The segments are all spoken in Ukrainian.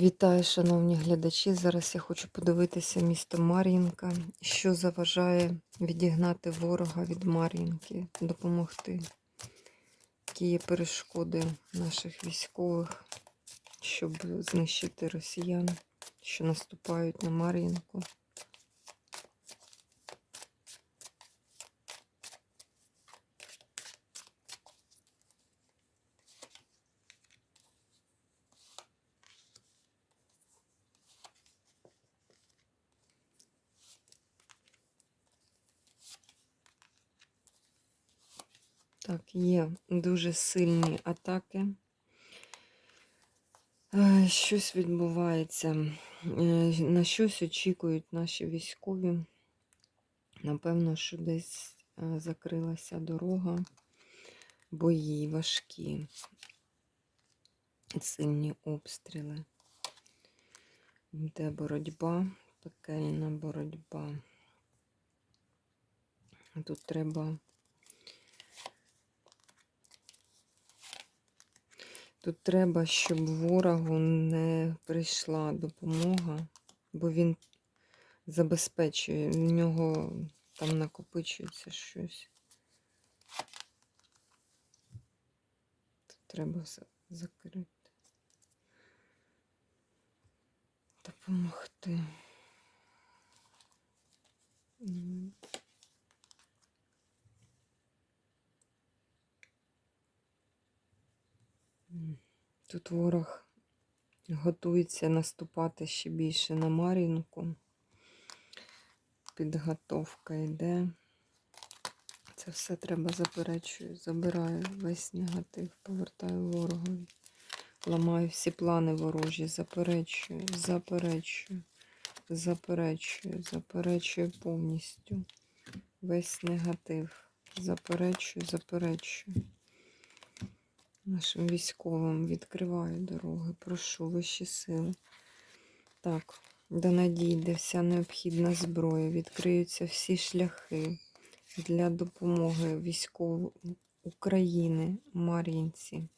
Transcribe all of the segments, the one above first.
Вітаю, шановні глядачі. Зараз я хочу подивитися місто Мар'їнка, що заважає відігнати ворога від Мар'їнки, допомогти. Які є перешкоди наших військових, щоб знищити росіян, що наступають на Мар'їнку. Так, є дуже сильні атаки. Е, Щось відбувається. Е, На щось очікують наші військові. Напевно, що десь е, закрилася дорога, бої важкі, сильні обстріли. Йде боротьба, пекельна боротьба. Тут треба Тут треба, щоб ворогу не прийшла допомога, бо він забезпечує, в нього там накопичується щось. Тут треба закрити. Допомогти. Тут ворог готується наступати ще більше на Мар'їнку. Підготовка йде. Це все треба заперечую. Забираю весь негатив, повертаю ворогові. Ламаю всі плани ворожі, заперечую, заперечую, заперечую, заперечую повністю. Весь негатив. Заперечую, заперечую. Нашим військовим відкриваю дороги. Прошу вищі сили. Так, до надійде вся необхідна зброя. Відкриються всі шляхи для допомоги військовим України, Мар'їнці.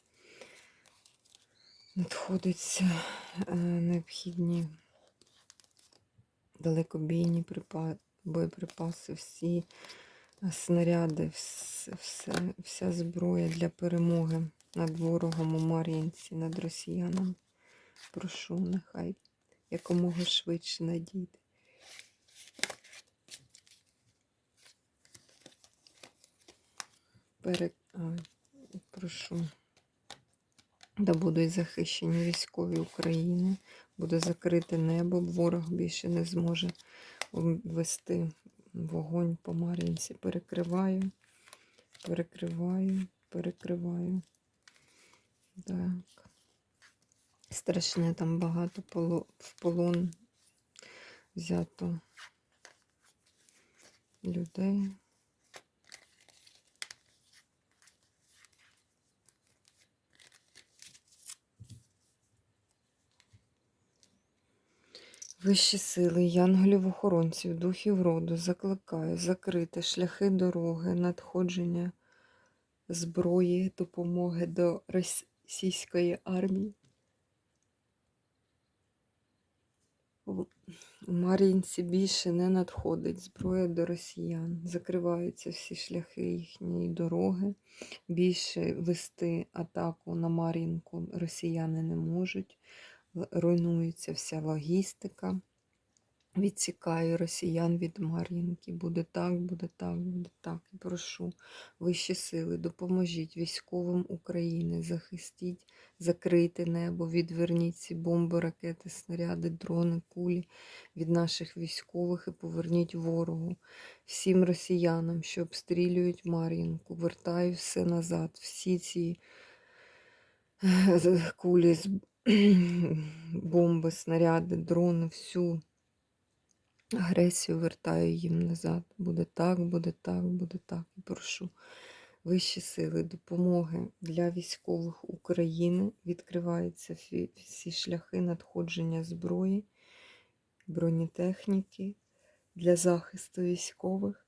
Надходяться е, необхідні далекобійні боєприпаси, всі е, снаряди, вс- все, вся зброя для перемоги над ворогом у Мар'їнці, над росіянами. Прошу, нехай якомога швидше надійде. Пере... а, прошу. Да будуть захищені військові України, буде закрите небо, ворог більше не зможе вести вогонь по Мар'їнці. Перекриваю, перекриваю, перекриваю. Так. Страшне там багато в полон взято людей. Вищі сили, янголів-охоронців, духів роду, закликаю закрити шляхи дороги, надходження зброї, допомоги до російської армії. В Мар'їнці більше не надходить зброя до росіян. Закриваються всі шляхи їхньої дороги. Більше вести атаку на Мар'їнку росіяни не можуть. Руйнується вся логістика. Відсікаю росіян від Мар'їнки. Буде так, буде так, буде так. І прошу вищі сили, допоможіть військовим України, захистіть, закрийте небо, відверніть ці бомби, ракети, снаряди, дрони, кулі від наших військових і поверніть ворогу. Всім росіянам, що обстрілюють Мар'їнку, вертаю все назад. Всі ці е, кулі, бомби, снаряди, дрони, всю агресію вертаю їм назад. Буде так, буде так, буде так. Прошу вищі сили, допомоги для військових України. Відкриваються всі, шляхи надходження зброї, бронетехніки для захисту військових.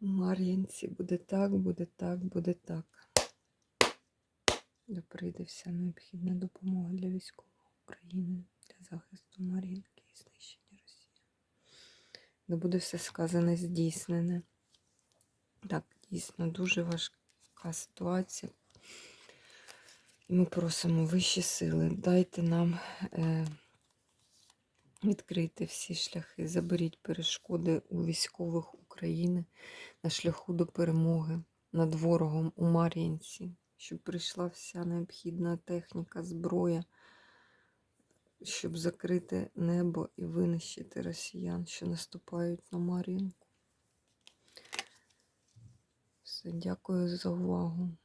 У Мар'їнці буде так, буде так, буде так. де прийде вся необхідна допомога для військових України, для захисту Мар'їнки і знищення Росії. Де буде все сказане здійснене. Так, дійсно, дуже важка ситуація. Ми просимо вищі сили, дайте нам е, відкрити всі шляхи, заберіть перешкоди у військових України на шляху до перемоги над ворогом у Мар'їнці, щоб прийшла вся необхідна техніка, зброя, щоб закрити небо і винищити росіян, що наступають на Марінку. Все, дякую за увагу.